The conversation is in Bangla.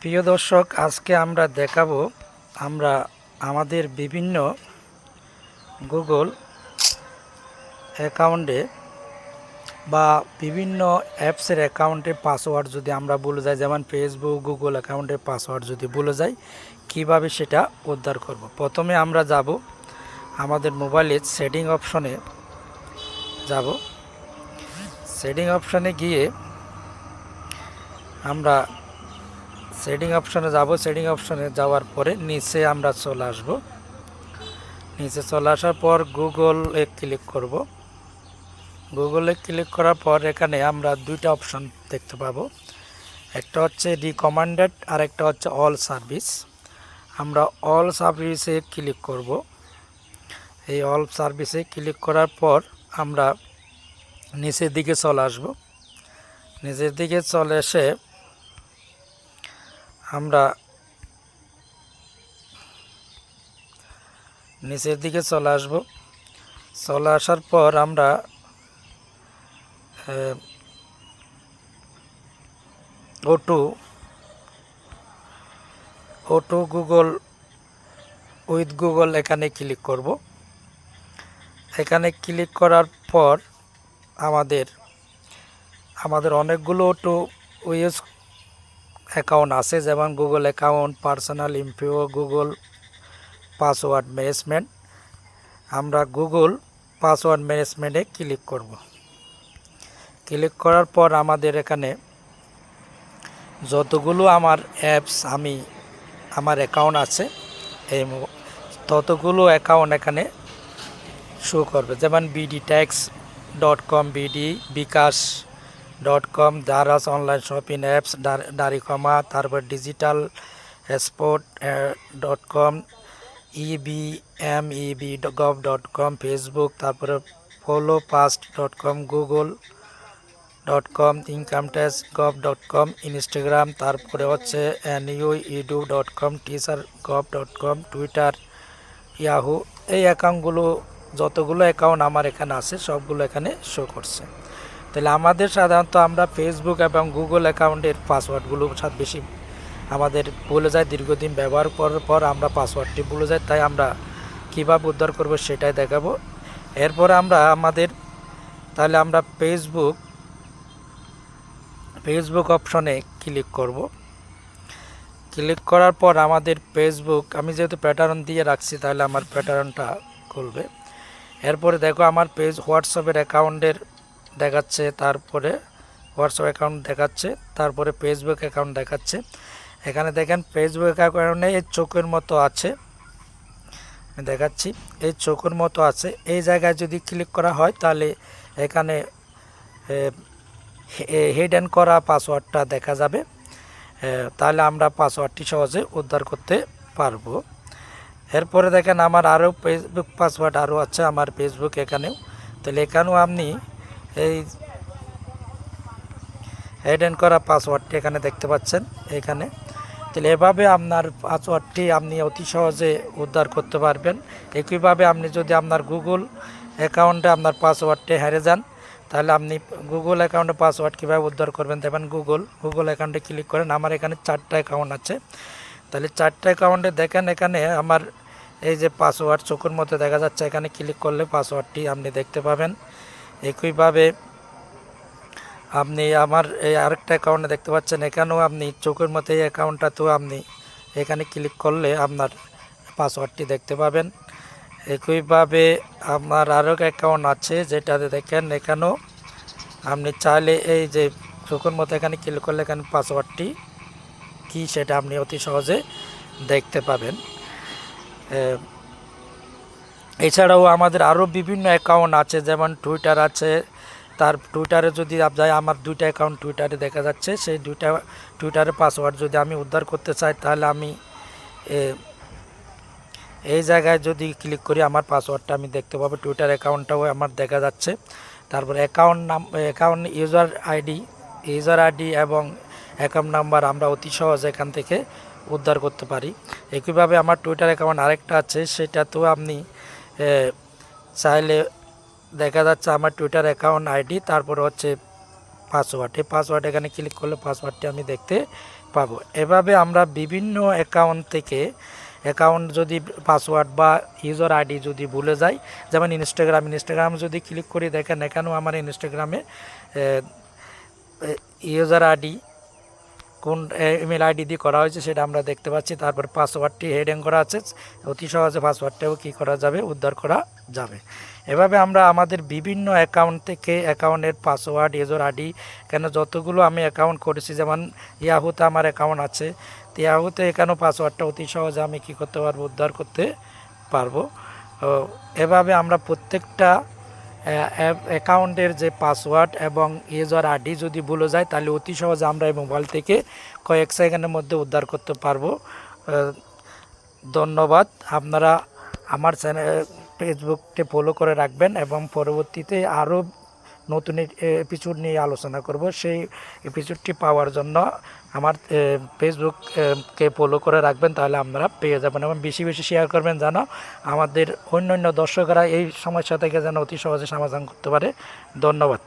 প্রিয় দর্শক, আজকে আমরা দেখাবো আমরা আমাদের বিভিন্ন গুগল অ্যাকাউন্টে বা বিভিন্ন অ্যাপসের অ্যাকাউন্টে পাসওয়ার্ড যদি আমরা ভুলে যাই, যেমন ফেসবুক, গুগল অ্যাকাউন্টের পাসওয়ার্ড যদি ভুলে যাই, কীভাবে সেটা উদ্ধার করব। প্রথমে আমরা যাব আমাদের মোবাইলের সেটিং অপশনে যাব সেটিং অপশনে গিয়ে আমরা সেটিং অপশনে যাব সেটিং অপশনে যাওয়ার পরে নিচে আমরা চলে আসব। নিচে চলে আসার পর গুগলে ক্লিক করব। গুগলে ক্লিক করার পর এখানে আমরা দুইটা অপশন দেখতে পাবো। একটা হচ্ছে রিকমান্ডেড আর একটা হচ্ছে অল সার্ভিস আমরা অল সার্ভিসে ক্লিক করব। এই অল সার্ভিসে ক্লিক করার পর আমরা নিচের দিকে চলে আসব। নিচের দিকে চলে এসে আমরা নিচের দিকে চলে আসব। চলে আসার পর আমরা ওটু ওটু গুগল উইথ গুগল এখানে ক্লিক করব। এখানে ক্লিক করার পর আমাদের আমাদের অনেকগুলো ওটু ইউজ অ্যাকাউন্ট আছে, যেমন গুগল অ্যাকাউন্ট, পার্সোনাল ইমপিও গুগল পাসওয়ার্ড ম্যানেজমেন্ট। আমরা গুগল পাসওয়ার্ড ম্যানেজমেন্টে ক্লিক করব। ক্লিক করার পর আমাদের এখানে যতগুলো আমার অ্যাপস আমি, আমার অ্যাকাউন্ট আছে, এই ততগুলো অ্যাকাউন্ট এখানে শো করবে। যেমন BD tax dot com BD bKash dot com Daraz online shopping apps ডারিকমা তারপর digital sport dot com EB M EB gov dot com Facebook তারপরে follow past dot com Google dot com income tax gov dot com Instagram তারপরে হচ্ছে NU edu dot com teacher gov dot com Twitter Yahoo এই অ্যাকাউন্টগুলো যতগুলো অ্যাকাউন্ট আমার এখানে আছে, সবগুলো এখানে শো করছে। তাহলে আমাদের সাধারণত আমরা ফেসবুক এবং গুগল অ্যাকাউন্টের পাসওয়ার্ডগুলো সাথে বেশি আমাদের ভুলে যায়, দীর্ঘদিন ব্যবহার করার পর আমরা পাসওয়ার্ডটি ভুলে যাই, তাই আমরা কীভাবে উদ্ধার করব সেটাই দেখাবো। এরপর আমরা আমাদের, তাহলে আমরা ফেসবুক ফেসবুক অপশনে ক্লিক করব। ক্লিক করার পর আমাদের ফেসবুক আমি যেহেতু প্যাটার্ন দিয়ে রাখছি, তাহলে আমার প্যাটার্নটা খুলবে। এরপরে দেখো আমার পেজ হোয়াটসঅ্যাপের অ্যাকাউন্টের দেখাচ্ছে, তারপরে হোয়াটসঅ্যাপ অ্যাকাউন্ট দেখাচ্ছে, তারপরে ফেসবুক অ্যাকাউন্ট দেখাচ্ছে। এখানে দেখেন ফেসবুক অ্যাকাউন্টে এই চোখের মতো আছে। দেখাচ্ছি, এই চোখের মতো আছে। এই জায়গায় যদি ক্লিক করা হয়, তাহলে এখানে হিডেন করা পাসওয়ার্ডটা দেখা যাবে। তাহলে আমরা পাসওয়ার্ডটি সহজে উদ্ধার করতে পারব। এরপরে দেখেন, আমার আরও ফেসবুক পাসওয়ার্ড আরও আছে, আমার ফেসবুক এখানেও। তাহলে এখানেও আপনি এই হিডেন করা পাসওয়ার্ডটি এখানে দেখতে পাচ্ছেন, এখানে। তাহলে এভাবে আপনার পাসওয়ার্ডটি আপনি অতি সহজে উদ্ধার করতে পারবেন। একইভাবে আপনি যদি আপনার গুগল অ্যাকাউন্টে আপনার পাসওয়ার্ডটি হেরে যান, তাহলে আপনি গুগল অ্যাকাউন্টে পাসওয়ার্ড কীভাবে উদ্ধার করবেন? দেখবেন গুগল গুগল অ্যাকাউন্টে ক্লিক করেন। আমার এখানে চারটা অ্যাকাউন্ট আছে। তাহলে চারটা অ্যাকাউন্টে দেখেন, এখানে আমার এই যে পাসওয়ার্ড চোখের মধ্যে দেখা যাচ্ছে, এখানে ক্লিক করলে পাসওয়ার্ডটি আপনি দেখতে পাবেন। আপনি আমার এই আরেকটা অ্যাকাউন্টে দেখতে পাচ্ছেন, এখানেও আপনি চোখের মতো এই অ্যাকাউন্টটাতেও আপনি এখানে ক্লিক করলে আপনার পাসওয়ার্ডটি দেখতে পাবেন। একইভাবে আপনার আরও অ্যাকাউন্ট আছে, যেটাতে দেখেন এখানেও আপনি চাইলে এই যে চোখের মতো এখানে ক্লিক করলে এখানে পাসওয়ার্ডটি কী সেটা আপনি অতি সহজে দেখতে পাবেন। এছাড়াও আমাদের আরও বিভিন্ন অ্যাকাউন্ট আছে যেমন টুইটার আছে। তার টুইটারে যদি যায় আমার দুইটা অ্যাকাউন্ট টুইটারে দেখা যাচ্ছে। সেই দুইটা টুইটারের পাসওয়ার্ড যদি আমি উদ্ধার করতে চাই তাহলে আমি এই জায়গায় যদি ক্লিক করি আমার পাসওয়ার্ডটা আমি দেখতে পাবো। টুইটার অ্যাকাউন্টটাও আমার দেখা যাচ্ছে। তারপর অ্যাকাউন্ট নাম account user ID user ID এবং অ্যাকাউন্ট নাম্বার আমরা অতি সহজ এখান থেকে উদ্ধার করতে পারি। একইভাবে আমার টুইটার অ্যাকাউন্ট আরেকটা আছে সেটাতেও আপনি এ, চাইলে দেখা যাচ্ছে আমার টুইটার অ্যাকাউন্ট আইডি তারপর হচ্ছে পাসওয়ার্ড এই পাসওয়ার্ড এখানে ক্লিক করলে পাসওয়ার্ডটি আমি দেখতে পাবো। এভাবে আমরা বিভিন্ন অ্যাকাউন্ট থেকে অ্যাকাউন্ট যদি পাসওয়ার্ড বা ইউজার আইডি যদি ভুলে যাই, যেমন ইনস্টাগ্রাম ইনস্টাগ্রাম যদি ক্লিক করি, দেখেন এখানেও আমার ইনস্টাগ্রামে ইউজার আইডি কোন ইমেল আইডি দিয়ে করা হয়েছে সেটা আমরা দেখতে পাচ্ছি। তারপর পাসওয়ার্ডটি হেডিং করা আছে। অতি সহজে পাসওয়ার্ডটাও কী করা যাবে? উদ্ধার করা যাবে। এভাবে আমরা আমাদের বিভিন্ন অ্যাকাউন্ট থেকে অ্যাকাউন্টের পাসওয়ার্ড ইউজার আইডি কেন যতগুলো আমি অ্যাকাউন্ট করেছি, যেমন ইয়াহুতে আমার অ্যাকাউন্ট আছে, তো ইয়াহুতে এখানেও পাসওয়ার্ডটা অতি সহজে আমি কী করতে পারব? উদ্ধার করতে পারব। এভাবে আমরা প্রত্যেকটা অ্যাকাউন্টের যে পাসওয়ার্ড এবং ইউজার আইডি যদি ভুলে যায়, তাহলে অতি সহজে আমরা এই মোবাইল থেকে কয়েক সেকেন্ডের মধ্যে উদ্ধার করতে পারব। ধন্যবাদ। আপনারা আমার চ্যানেল ফেসবুকটি ফলো করে রাখবেন এবং পরবর্তীতে আরও নতুন এপিসোড নিয়ে আলোচনা করব। সেই এপিসোডটি পাওয়ার জন্য আমার ফেসবুককে ফলো করে রাখবেন, তাহলে আপনারা পেয়ে যাবেন এবং বেশি বেশি শেয়ার করবেন যেন আমাদের অন্য অন্য দর্শকরা এই সমস্যা থেকে যেন অতি সহজে সমাধান করতে পারে। ধন্যবাদ।